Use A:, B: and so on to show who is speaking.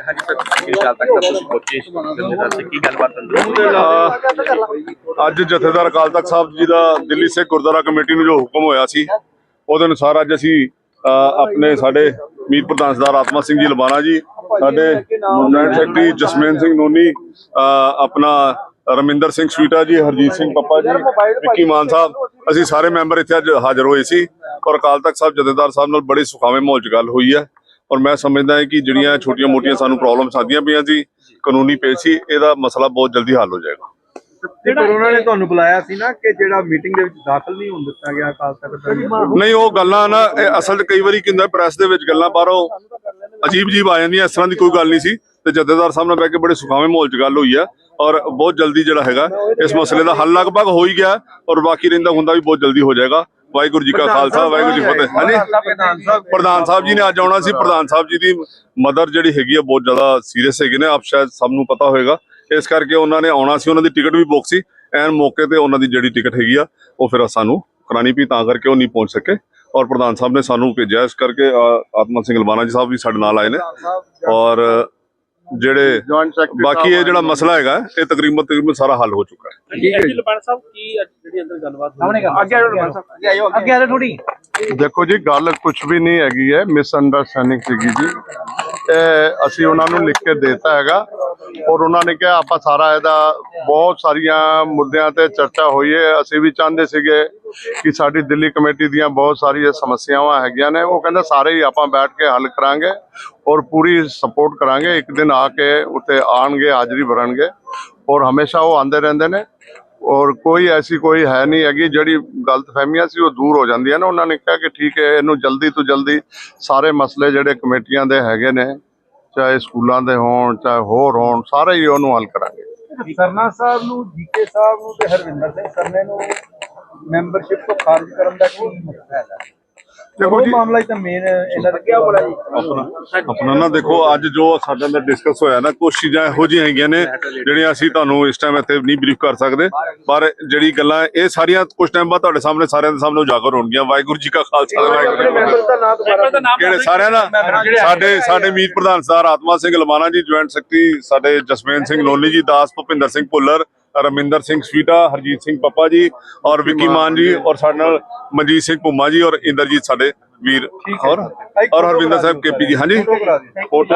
A: ਹਾਂਜੀ ਸਰ ਕੀ ਗੱਲ ਤੱਕ ਤਾਂ ਤੁਸੀਂ ਪਹੁੰਚੇ ਜਥੇਦਾਰ ਸੇ ਕੀ ਗੱਲਬਾਤ ਹੁੰਦੀ
B: ਅੱਜ ਜਥੇਦਾਰ ਅਕਾਲ ਤਖਤ ਸਾਹਿਬ ਜੀ ਦਾ ਦਿੱਲੀ ਸਿੱਖ ਗੁਰਦੁਆਰਾ ਕਮੇਟੀ ਨੂੰ ਜੋ ਹੁਕਮ ਹੋਇਆ ਸੀ, ਉਹਦੇ ਅਨੁਸਾਰ ਅੱਜ ਅਸੀਂ ਆਪਣੇ ਸਾਡੇ ਮੀਤ ਪ੍ਰਧਾਨ ਸਰਦਾਰ ਆਤਮਾ ਸਿੰਘ ਜੀ ਲਬਾਣਾ ਜੀ, ਸਾਡੇ ਜੁਆਇੰਟ ਸੈਕਟਰੀ ਜਸਮੇਨ ਸਿੰਘ ਨੋਨੀ ਆਪਣਾ ਰਮਿੰਦਰ ਸਿੰਘ ਸਵੀਟਾ ਜੀ, ਹਰਜੀਤ ਸਿੰਘ ਪੱਪਾ ਜੀ, ਵਿੱਕੀ ਮਾਨ ਸਾਹਿਬ, ਅਸੀਂ ਸਾਰੇ ਮੈਂਬਰ ਇੱਥੇ ਅੱਜ ਹਾਜ਼ਰ ਹੋਏ ਸੀ ਔਰ ਅਕਾਲ ਤਖਤ ਸਾਹਿਬ ਜਥੇਦਾਰ ਸਾਹਿਬ ਨਾਲ ਬੜੇ ਸੁਖਾਵੇਂ ਮਾਹੌਲ 'ਚ ਗੱਲ ਹੋਈ ਹੈ। ਔਰ ਮੈਂ ਸਮਝਦਾ ਹਾਂ ਕਿ ਜਿਹੜੀਆਂ ਛੋਟੀਆਂ-ਮੋਟੀਆਂ ਸਾਨੂੰ ਪ੍ਰੋਬਲਮਸ ਆਉਂਦੀਆਂ ਪਈਆਂ ਸੀ ਕਾਨੂੰਨੀ ਪੇਸ਼ ਸੀ ਇਹਦਾ ਮਸਲਾ ਬਹੁਤ ਜਲਦੀ ਹੱਲ ਹੋ ਜਾਏਗਾ।
C: ਪਰ ਉਹਨਾਂ ਨੇ ਤੁਹਾਨੂੰ ਬੁਲਾਇਆ ਸੀ ਨਾ ਕਿ ਜਿਹੜਾ ਮੀਟਿੰਗ ਦੇ ਵਿੱਚ ਦਾਖਲ ਨਹੀਂ ਹੋਣ ਦਿੱਤਾ ਗਿਆ ਦਾ
B: ਨਹੀਂ ਉਹ ਗੱਲਾਂ ਨਾ ਅਸਲ ਕਈ ਵਾਰੀ ਕੀ ਹੁੰਦਾ ਪ੍ਰੈਸ ਦੇ ਵਿੱਚ ਗੱਲਾਂ ਬਾਹਰੋਂ ਅਜੀਬ ਆ ਜਾਂਦੀਆਂ ਇਸ ਤਰ੍ਹਾਂ ਦੀ ਕੋਈ ਗੱਲ ਨਹੀਂ ਸੀ। ਤੇ ਜਥੇਦਾਰ ਸਾਹਿਬ ਨਾਲ ਬਹਿ ਕੇ ਬੜੇ ਸੁਖਾਵੇਂ ਮਾਹੌਲ 'ਚ ਗੱਲ ਹੋਈ ਆ ਔਰ ਬਹੁਤ ਜਲਦੀ ਜਿਹੜਾ ਹੈਗਾ ਇਸ ਮਸਲੇ ਦਾ ਹੱਲ ਲਗਭਗ ਹੋ ਹੀ ਗਿਆ ਔਰ ਬਾਕੀ ਰਹਿੰਦਾ ਹੁੰਦਾ ਵੀ ਬਹੁਤ ਜਲਦੀ ਹੋ ਜਾਏਗਾ। ਵਾਹਿਗੁਰੂ ਜੀ ਕਾ ਖਾਲਸਾ ਵਾਹਿਗੁਰੂ ਜੀ ਫਤਿਹ। ਹਾਂਜੀ?
C: ਪ੍ਰਧਾਨ ਸਾਹਿਬ
B: ਪ੍ਰਧਾਨ ਸਾਹਿਬ ਜੀ ਨੇ ਅੱਜ ਆਉਣਾ ਸੀ। ਪ੍ਰਧਾਨ ਸਾਹਿਬ ਜੀ ਦੀ ਮਦਰ ਜਿਹੜੀ ਹੈਗੀ ਆ ਬਹੁਤ ਜ਼ਿਆਦਾ ਸੀਰੀਅਸ ਹੈਗੇ ਨੇ। ਆਪ ਸ਼ਾਇਦ ਸਭ ਨੂੰ ਪਤਾ ਹੋਵੇਗਾ ਇਸ ਕਰਕੇ ਉਹਨਾਂ ਨੇ ਆਉਣਾ ਸੀ। ਉਹਨਾਂ ਦੀ ਟਿਕਟ ਵੀ ਬੁੱਕ ਸੀ। ਐਨ ਮੌਕੇ ਤੇ ਉਹਨਾਂ ਦੀ ਜਿਹੜੀ ਟਿਕਟ ਹੈਗੀ ਆ ਉਹ ਫਿਰ ਸਾਨੂੰ ਕਰਾਣੀ ਪਈ। ਤਾਂ ਕਰਕੇ ਉਹ ਨਹੀਂ ਪਹੁੰਚ ਸਕੇ। ਔਰ ਪ੍ਰਧਾਨ ਸਾਹਿਬ ਨੇ ਸਾਨੂੰ ਭੇਜਿਆ। ਇਸ ਕਰਕੇ ਆਤਮਾ ਸਿੰਘ ਲਵਾਨਾ ਜੀ ਸਾਹਿਬ ਵੀ ਸਾਡੇ ਨਾਲ ਆਏ ਨੇ। ਔਰ ਜਿਹੜੇ ਬਾਕੀ ਇਹ ਜਿਹੜਾ ਮਸਲਾ ਹੈਗਾ ਇਹ ਤਕਰੀਬਨ ਤਕਰੀਬਨ ਸਾਰਾ ਹੱਲ ਹੋ ਚੁੱਕਾ ਹੈ।
A: ਜੀ ਲਪਾਣ ਸਾਹਿਬ ਕੀ ਅੱਜ ਜਿਹੜੀ ਅੰਦਰ ਗੱਲਬਾਤ ਹੋਈ?
C: ਅੱਗੇ ਆਓ ਪ੍ਰਧਾਨ ਸਾਹਿਬ। ਅੱਗੇ ਆਇਓ ਅੱਗੇ ਆ ਥੋੜੀ
D: ਦੇਖੋ ਜੀ ਗੱਲ ਕੁਝ ਵੀ ਨਹੀਂ ਹੈਗੀ ਹੈ ਮਿਸ ਅੰਡਰਸਟੈਂਡਿੰਗ ਸੀਗੀ ਜੀ। ਇਹ ਅਸੀਂ ਉਹਨਾਂ ਨੂੰ ਲਿਖ ਕੇ ਦਿੱਤਾ ਹੈਗਾ। ਔਰ ਉਹਨਾਂ ਨੇ ਕਿਹਾ, ਆਪਾਂ ਸਾਰਾ ਇਹਦਾ ਬਹੁਤ ਸਾਰੀਆਂ ਮੁੱਦਿਆਂ ਤੇ ਚਰਚਾ ਹੋਈ ਹੈ। ਅਸੀਂ ਵੀ ਚਾਹੁੰਦੇ ਸੀਗੇ ਕਿ ਸਾਡੀ ਦਿੱਲੀ ਕਮੇਟੀ ਦੀਆਂ ਬਹੁਤ ਸਾਰੀਆਂ ਸਮੱਸਿਆਵਾਂ ਹੈਗੀਆਂ ਨੇ। ਉਹ ਕਹਿੰਦਾ, ਸਾਰੇ ਹੀ ਆਪਾਂ ਬੈਠ ਕੇ ਹੱਲ ਕਰਾਂਗੇ ਔਰ ਪੂਰੀ ਸਪੋਰਟ ਕਰਾਂਗੇ। ਇੱਕ ਦਿਨ ਆ ਕੇ ਉੱਤੇ ਆਣਗੇ ਹਾਜ਼ਰੀ ਭਰਨਗੇ ਔਰ ਹਮੇਸ਼ਾ ਉਹ ਆਂਦੇ ਰਹਿੰਦੇ ਨੇ ਔਰ ਕੋਈ ਐਸੀ ਕੋਈ ਹੈ ਨਹੀਂ ਹੈਗੀ। ਜਿਹੜੀ ਗਲਤਫਹਿਮੀਆਂ ਸੀ, ਉਹ ਦੂਰ ਹੋ ਜਾਂਦੀਆਂ ਨੇ। ਉਹਨਾਂ ਨੇ ਕਿਹਾ ਕਿ ਠੀਕ ਹੈ, ਇਹਨੂੰ ਜਲਦੀ ਤੋਂ ਜਲਦੀ ਸਾਰੇ ਮਸਲੇ ਜਿਹੜੇ ਕਮੇਟੀਆਂ ਦੇ ਹੈਗੇ ਨੇ ਚਾਹੇ ਸਕੂਲਾਂ ਦੇ ਹੋਣ, ਚਾਹੇ ਹੋਰ ਹੋਣ, ਸਾਰੇ ਹੀ ਉਹਨੂੰ ਹੱਲ ਕਰਾਂਗੇ।
C: ਸਰਨਾ ਸਾਹਿਬ ਨੂੰ, ਜੀਕੇ ਸਾਹਿਬ ਨੂੰ ਤੇ ਹਰਵਿੰਦਰ ਸਿੰਘ ਸਰਨੇ ਨੂੰ ਮੈਂਬਰਸ਼ਿਪ ਤੋਂ ਖਾਰਜ ਕਰਨ ਦਾ ਕੀ ਮਸਲਾ ਹੈ?
B: ਦੇਖੋ ਜੀ।
C: ਮਾਮਲਾ ਹੀ ਤਾਂ ਮੇਨ ਇਹਨਾਂ ਦਾ ਕੀ ਬੜਾ ਜੀ।
B: ਆਪਣਾ ਆਪਣਾ ਨਾ ਦੇਖੋ ਅੱਜ ਜੋ ਸਾਡਾ ਨਾਲ ਡਿਸਕਸ ਹੋਇਆ ਨਾ ਕੁਝ ਚੀਜ਼ਾਂ ਇਹੋ ਜਿਹੀਆਂ ਹੈਗੀਆਂ ਨੇ ਜਿਹੜੀਆਂ ਅਸੀਂ ਤੁਹਾਨੂੰ ਇਸ ਟਾਈਮ ਇੱਥੇ ਨਹੀਂ ਬਰੀਫ ਕਰ ਸਕਦੇ। ਪਰ ਜਿਹੜੀ ਗੱਲਾਂ ਇਹ ਸਾਰੀਆਂ ਕੁਝ ਟਾਈਮ ਬਾਅਦ ਤੁਹਾਡੇ ਸਾਹਮਣੇ ਸਾਰਿਆਂ ਦੇ ਸਾਹਮਣੇ ਉਜਾਗਰ ਹੋਣਗੀਆਂ। ਵਾਹਿਗੁਰੂ ਜੀ ਕਾ ਖਾਲਸਾ ਵਾਹਿਗੁਰੂ ਕਿਹੜੇ ਸਾਰਿਆਂ ਦਾ ਸਾਡੇ ਸਾਡੇ ਮੀਤ ਪ੍ਰਧਾਨ ਸਰਦਾਰ ਆਤਮਾ ਸਿੰਘ ਲਮਾਣਾ ਜੀ ਜੁਆਇੰਟ ਸੈਕਟਰੀ ਸਾਡੇ ਜਸਮੇਨ ਸਿੰਘ ਲੋਨੀ ਜੀ ਦਾਸ ਭੁਪਿੰਦਰ ਸਿੰਘ ਭੁੱਲਰ ਰਮਿੰਦਰ ਸਿੰਘ ਸਵੀਟਾ ਹਰਜੀਤ ਸਿੰਘ ਪੱਪਾ ਜੀ ਔਰ ਵਿੱਕੀ ਮਾਨ ਜੀ ਔਰ ਸਾਡੇ ਨਾਲ ਮਨਜੀਤ ਸਿੰਘ ਭੁੰਮਾ ਜੀ ਔਰ ਇੰਦਰਜੀਤ ਸਾਡੇ ਵੀਰ ਔਰ ਔਰ ਹਰਵਿੰਦਰ ਸਾਹਿਬ ਕੇਪੀ ਜੀ। ਹਾਂਜੀ। ਫੋਟੋ